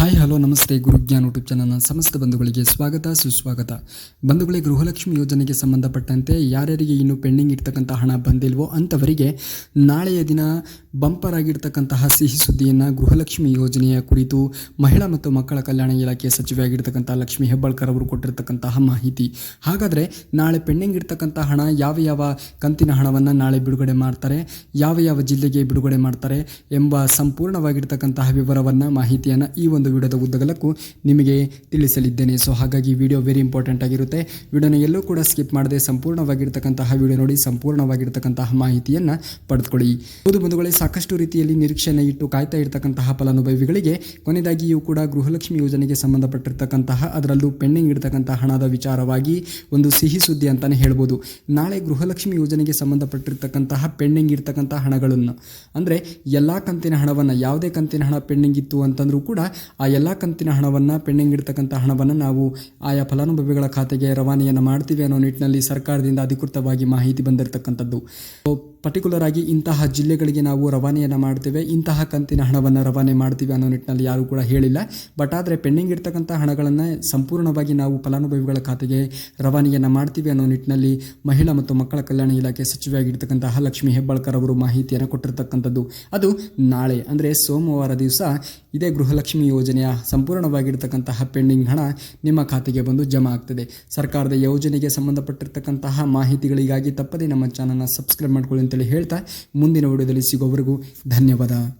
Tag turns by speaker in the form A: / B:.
A: Hi hello ನಮಸ್ತೆ. ಗುರುಜ್ಞಾನ್ YouTube ಚಾನಲ್ನ ಸಮಸ್ತ ಬಂಧುಗಳಿಗೆ ಸ್ವಾಗತ, ಸುಸ್ವಾಗತ. ಬಂಧುಗಳಿಗೆ ಗೃಹಲಕ್ಷ್ಮಿ ಯೋಜನೆಗೆ ಸಂಬಂಧಪಟ್ಟಂತೆ ಯಾರ್ಯಾರಿಗೆ ಇನ್ನು ಪೆಂಡಿಂಗ್ ಇರ್ತಕ್ಕಂಥ ಹಣ ಬಂದಿಲ್ವೋ ಅಂಥವರಿಗೆ ನಾಳೆಯ ದಿನ ಬಂಪರ್ ಆಗಿರ್ತಕ್ಕಂತಹ ಸಿಹಿ ಸುದ್ದಿಯನ್ನು ಗೃಹಲಕ್ಷ್ಮಿ ಯೋಜನೆಯ ಕುರಿತು ಮಹಿಳಾ ಮತ್ತು ಮಕ್ಕಳ ಕಲ್ಯಾಣ ಇಲಾಖೆ ಸಚಿವೆಯಾಗಿರ್ತಕ್ಕಂಥ ಲಕ್ಷ್ಮಿ ಹೆಬ್ಬಾಳ್ಕರ್ ಅವರು ಕೊಟ್ಟಿರ್ತಕ್ಕಂತಹ ಮಾಹಿತಿ. ಹಾಗಾದರೆ ನಾಳೆ ಪೆಂಡಿಂಗ್ ಇರ್ತಕ್ಕಂಥ ಹಣ ಯಾವ ಯಾವ ಕಂತಿನ ಹಣವನ್ನು ನಾಳೆ ಬಿಡುಗಡೆ ಮಾಡ್ತಾರೆ, ಯಾವ ಯಾವ ಜಿಲ್ಲೆಗೆ ಬಿಡುಗಡೆ ಮಾಡ್ತಾರೆ ಎಂಬ ಸಂಪೂರ್ಣವಾಗಿರ್ತಕ್ಕಂತಹ ವಿವರವನ್ನು ಮಾಹಿತಿಯನ್ನು ಈ ಒಂದು ವಿಡಿಯೋದ ಉದ್ದಗಲಕ್ಕೂ ನಿಮಗೆ ತಿಳಿಸಲಿದ್ದೇನೆ. ಸೊ ಹಾಗಾಗಿ ವಿಡಿಯೋ ವೆರಿ ಇಂಪಾರ್ಟೆಂಟ್ ಆಗಿರುತ್ತೆ. ವಿಡಿಯೋನ ಎಲ್ಲೂ ಕೂಡ ಸ್ಕಿಪ್ ಮಾಡದೆ ಸಂಪೂರ್ಣವಾಗಿರ್ತಕ್ಕಂತಹ ವಿಡಿಯೋ ನೋಡಿ, ಸಂಪೂರ್ಣವಾಗಿರ್ತಕ್ಕಂತಹ ಮಾಹಿತಿಯನ್ನು ಪಡೆದುಕೊಳ್ಳಿ. ಹೌದು ಬಂಧುಗಳೇ, ಸಾಕಷ್ಟು ರೀತಿಯಲ್ಲಿ ನಿರೀಕ್ಷೆಯನ್ನು ಇಟ್ಟು ಕಾಯ್ತಾ ಇರ್ತಕ್ಕಂತಹ ಫಲಾನುಭವಿಗಳಿಗೆ, ಕೊನೆಯದಾಗಿಯೂ ಕೂಡ ಗೃಹಲಕ್ಷ್ಮಿ ಯೋಜನೆಗೆ ಸಂಬಂಧಪಟ್ಟಿರ್ತಕ್ಕಂತಹ, ಅದರಲ್ಲೂ ಪೆಂಡಿಂಗ್ ಇಡ್ತಕ್ಕಂತಹ ಹಣದ ವಿಚಾರವಾಗಿ ಒಂದು ಸಿಹಿ ಸುದ್ದಿ ಅಂತಲೇ ಹೇಳ್ಬೋದು. ನಾಳೆ ಗೃಹಲಕ್ಷ್ಮಿ ಯೋಜನೆಗೆ ಸಂಬಂಧಪಟ್ಟಿರ್ತಕ್ಕಂತಹ ಪೆಂಡಿಂಗ್ ಇರ್ತಕ್ಕಂತಹ ಹಣಗಳನ್ನು, ಅಂದರೆ ಎಲ್ಲ ಕಂತಿನ ಹಣವನ್ನು, ಯಾವುದೇ ಕಂತಿನ ಹಣ ಪೆಂಡಿಂಗ್ ಇತ್ತು ಅಂತಂದ್ರೂ ಕೂಡ ಆ ಎಲ್ಲ ಕಂತಿನ ಹಣವನ್ನು ಪೆಂಡಿಂಗ್ ಇಡ್ತಕ್ಕಂಥ ಹಣವನ್ನು ನಾವು ಆಯಾ ಫಲಾನುಭವಿಗಳ ಖಾತೆಗೆ ರವಾನೆಯನ್ನು ಮಾಡ್ತೀವಿ ಅನ್ನೋ ನಿಟ್ಟಿನಲ್ಲಿ ಸರ್ಕಾರದಿಂದ ಅಧಿಕೃತವಾಗಿ ಮಾಹಿತಿ ಬಂದಿರತಕ್ಕಂಥದ್ದು. ಪರ್ಟಿಕ್ಯುಲರ್ ಆಗಿ ಇಂತಹ ಜಿಲ್ಲೆಗಳಿಗೆ ನಾವು ರವಾನೆಯನ್ನು ಮಾಡ್ತೇವೆ. ಇಂತಹ ಕಂತಿನ ಹಣವನ್ನು ರವಾನೆ ಮಾಡ್ತೀವಿ ಅನ್ನೋ ನಿಟ್ಟಿನಲ್ಲಿ ಯಾರೂ ಕೂಡ ಹೇಳಿಲ್ಲ. ಬಟ್ ಆದರೆ ಪೆಂಡಿಂಗ್ ಇರ್ತಕ್ಕಂಥ ಹಣಗಳನ್ನು ಸಂಪೂರ್ಣವಾಗಿ ನಾವು ಫಲಾನುಭವಿಗಳ ಖಾತೆಗೆ ರವಾನೆಯನ್ನು ಮಾಡ್ತೀವಿ ಅನ್ನೋ ನಿಟ್ಟಿನಲ್ಲಿ ಮಹಿಳಾ ಮತ್ತು ಮಕ್ಕಳ ಕಲ್ಯಾಣ ಇಲಾಖೆ ಸಚಿವೆಯಾಗಿರ್ತಕ್ಕಂತಹ ಲಕ್ಷ್ಮಿ ಹೆಬ್ಬಾಳ್ಕರ್ ಅವರು ಮಾಹಿತಿಯನ್ನು ಕೊಟ್ಟಿರ್ತಕ್ಕಂಥದ್ದು. ಅದು ನಾಳೆ, ಅಂದರೆ ಸೋಮವಾರ ದಿವಸ ಇದೇ ಗೃಹಲಕ್ಷ್ಮಿ ಯೋಜನೆಯ ಸಂಪೂರ್ಣವಾಗಿರ್ತಕ್ಕಂತಹ ಪೆಂಡಿಂಗ್ ಹಣ ನಿಮ್ಮ ಖಾತೆಗೆ ಬಂದು ಜಮಾ ಆಗ್ತದೆ. ಸರ್ಕಾರದ ಯೋಜನೆಗೆ ಸಂಬಂಧಪಟ್ಟಿರ್ತಕ್ಕಂತಹ ಮಾಹಿತಿಗಳಿಗಾಗಿ ತಪ್ಪದೇ ನಮ್ಮ ಚಾನಲ್ನ ಸಬ್ಸ್ಕ್ರೈಬ್ ಮಾಡ್ಕೊಳ್ಳಿ ಅಂತೇಳಿ ಹೇಳ್ತಾ ಮುಂದಿನ ವಿಡಿಯೋದಲ್ಲಿ ಸಿಗೋವರೆಗೂ ಧನ್ಯವಾದ.